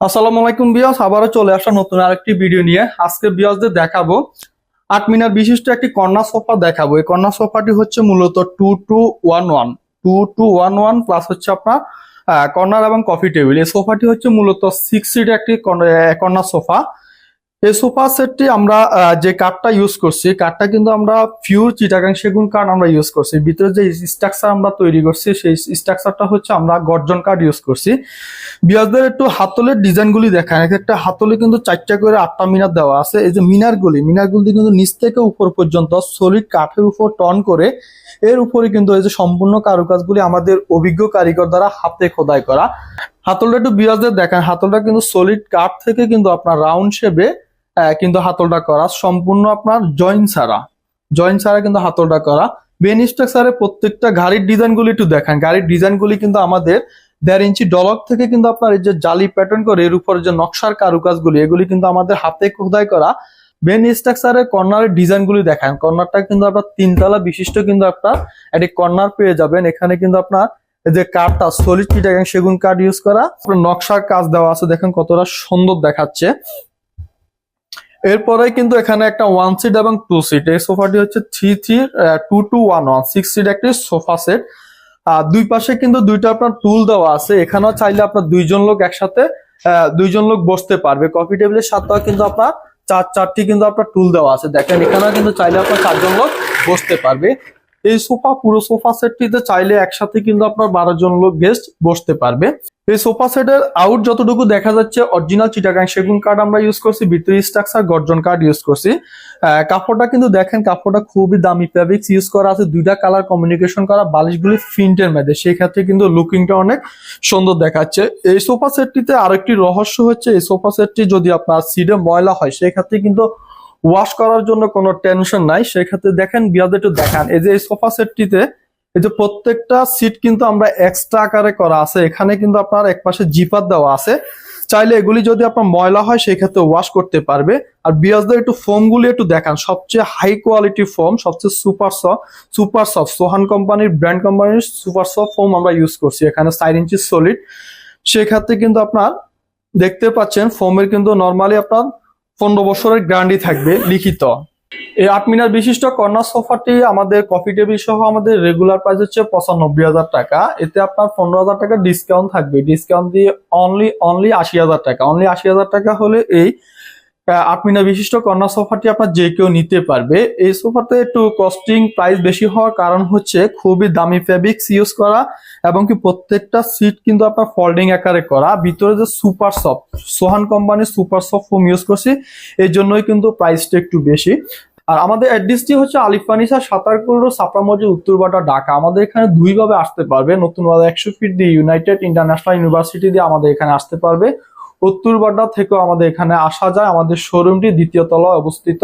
আসসালামু আলাইকুম বিয়াস, আবারও চলে আসা নতুন আরেকটি ভিডিও নিয়ে। আজকে বিয়াসদের দেখাবো আট মিনার বিশিষ্ট একটি কন্যা সোফা দেখাবো। এই কন্যা সোফাটি হচ্ছে মূলত two two one one two two one one plus হচ্ছে আপনার কর্নার এবং কফি টেবিল। এই সোফাটি হচ্ছে মূলত সিক্স সিট একটি কন্যা সোফা। এই সোফা সেটটি আমরা যে কাঠটা ইউজ করছি, কাঠটা কিন্তু আমরা পিওর চিটাগাং সেগুন কাঠ আমরা ইউজ করছি। ভিতরে যে স্ট্রাকচার আমরা তৈরি করছি, সেই স্ট্রাকচারটা হচ্ছে আমরা গর্জন কাঠ ইউজ করছি। বিয়াসদের একটু হাতলের ডিজাইনগুলি এক একটা হাতলে কিন্তু চারটা করে আটটা মিনার দেওয়া আছে। এই যে মিনারগুলি মিনারগুলি কিন্তু নিচ থেকে উপর পর্যন্ত সলিড কাঠের উপর টন করে, এর উপরে কিন্তু এই যে সম্পূর্ণ কারুকাজগুলি আমাদের অভিজ্ঞ কারিগর দ্বারা হাতে খোদাই করা। হাতলটা একটু বিয়াসদের দেখান। হাতলটা কিন্তু সলিড কাঠ থেকে কিন্তু আপনার রাউন্ড শেপে কিন্তু হাতলটা করা সম্পূর্ণ আপনার জয়েন্ট ছাড়া। জয়েন্ট ছাড়া কিন্তু হাতলটা করা। বেন স্ট্রাকচারে প্রত্যেকটা গাড়ির ডিজাইনগুলি একটু দেখান। গাড়ির ডিজাইনগুলি কিন্তু আমাদের দেড় ইঞ্চি ডলক থেকে কিন্তু আপনার এই যে জালি প্যাটার্ন করে, এর উপর যে নকশার কারুকাজগুলি, এগুলি কিন্তু আমাদের হাতে খোদাই করা। বেন স্ট্রাকচারের কর্নারের ডিজাইনগুলি দেখান। কর্নারটা কিন্তু আপনার তিনতলা বিশিষ্ট কিন্তু আপনার একটি কর্নার পেয়ে যাবেন। এখানে কিন্তু আপনার যে কাঠটা সলিড চিটাগাং সেগুন কাঠ ইউজ করা। নকশার কাজ দেওয়া আছে। দেখেন কতটা সুন্দর দেখাচ্ছে। এরপরে কিন্তু এখানে একটা ওয়ান সিট এবং টু সিট এই সোফাটি হচ্ছে three three two two one one six seat একটি সোফা সেট আর দুই পাশে কিন্তু দুইটা আপনার টুল দেওয়া আছে। এখানেও চাইলে আপনার দুইজন লোক একসাথে দুইজন লোক বসতে পারবে। কফি টেবিলের সাথেও কিন্তু আপনার চার, চারটি কিন্তু আপনার টুল দেওয়া আছে। দেখেন, এখানেও কিন্তু চাইলে আপনার চারজন লোক বসতে পারবে। এই সোফা, পুরো সোফা সেটটিতে চাইলে একসাথে কিন্তু আপনার বারো জন লোক গেস্ট বসতে পারবে। এই সোফা সেটের আউট যতটুকু দেখা যাচ্ছে অরিজিনাল চিটাগাং সেগুন কাঠ আমরা ইউজ করছি, ভিতরি স্ট্রাকচার গর্জন কাঠ ইউজ করছি। কাপড়টা কিন্তু দেখেন, কাপড়টা খুবই দামি ফেব্রিক্স ইউজ করা আছে, দুইটা কালার কমিউনিকেশন করা, বালিশগুলি প্রিন্টের মধ্যে সেই ক্ষেত্রে কিন্তু লুকিংটা অনেক সুন্দর দেখাচ্ছে। এই সোফা সেটটিতে আরেকটি রহস্য হচ্ছে, এই সোফা সেটটি যদি আপনার সিডে ময়লা হয়, সেই ক্ষেত্রে কিন্তু ওয়াশ করার জন্য কোনো টেনশন নাই। সেক্ষেত্রে দেখেন, বিয়াদে একটু দেখান। এই যে এই সোফা সেটটিতে এই যে প্রত্যেকটা সিট কিন্তু আমরা এক্সট্রা আকারে করা আছে। এখানে কিন্তু আপনার এক পাশে জিপার দেওয়া আছে। চাইলে এগুলি যদি আপনার ময়লা হয় সেই ক্ষেত্রে ওয়াশ করতে পারবে। আর বিয়াসদের একটু ফোম গুলি একটু দেখান। সবচেয়ে হাই কোয়ালিটি ফোম সবচেয়ে super soft super soft Sohan কোম্পানির, ব্র্যান্ড কোম্পানির সুপার সফট ফোম আমরা ইউজ করছি। এখানে সাইড ইঞ্চি সলিড সেক্ষেত্রে কিন্তু আপনার দেখতে পাচ্ছেন ফোমের কিন্তু নর্মালি আপনার পনেরো বছরের গ্যারান্টি থাকবে, লিখিত। এই আট মিনার বিশিষ্ট কর্নার সোফাটি আমাদের কফি টেবিল সহ আমাদের রেগুলার প্রাইস হচ্ছে পঁচানব্বই হাজার টাকা। এতে আপনার পনেরো হাজার টাকা ডিসকাউন্ট থাকবে। ডিসকাউন্ট দিয়ে অনলি অনলি আশি হাজার টাকা। অনলি আশি হাজার টাকা হলে এই আট মিনার বিশিষ্ট কর্নার সোফাটি আপনার যে কেউ নিতে পারবে। এই সোফাতে একটু কস্টিং প্রাইস বেশি হওয়ার কারণ হচ্ছে খুবই দামি ফেব্রিক্স ইউজ করা এবং কি প্রত্যেকটা সিট কিন্তু আপনার ফোল্ডিং আকারে করা। ভিতরে যে সুপার সফট সোহান কোম্পানির সুপার সফট ফোম ইউজ করছি, এই জন্যই কিন্তু প্রাইসটা একটু বেশি। আর আমাদের অ্যাড্রেসটি হচ্ছে আলিফ ফানিসা সাতারকুল সাপড়া মসজিদ উত্তরবাটা ঢাকা। আমাদের এখানে দুইভাবে আসতে পারবে। নতুন বাজার একশো ফিট দিয়ে ইউনাইটেড ইন্টারন্যাশনাল ইউনিভার্সিটি দিয়ে আমাদের এখানে আসতে পারবে। উত্তরবাড্ডা থেকেও আমাদের এখানে আসা যায়। আমাদের শোরুমটি দ্বিতীয় তলায় অবস্থিত।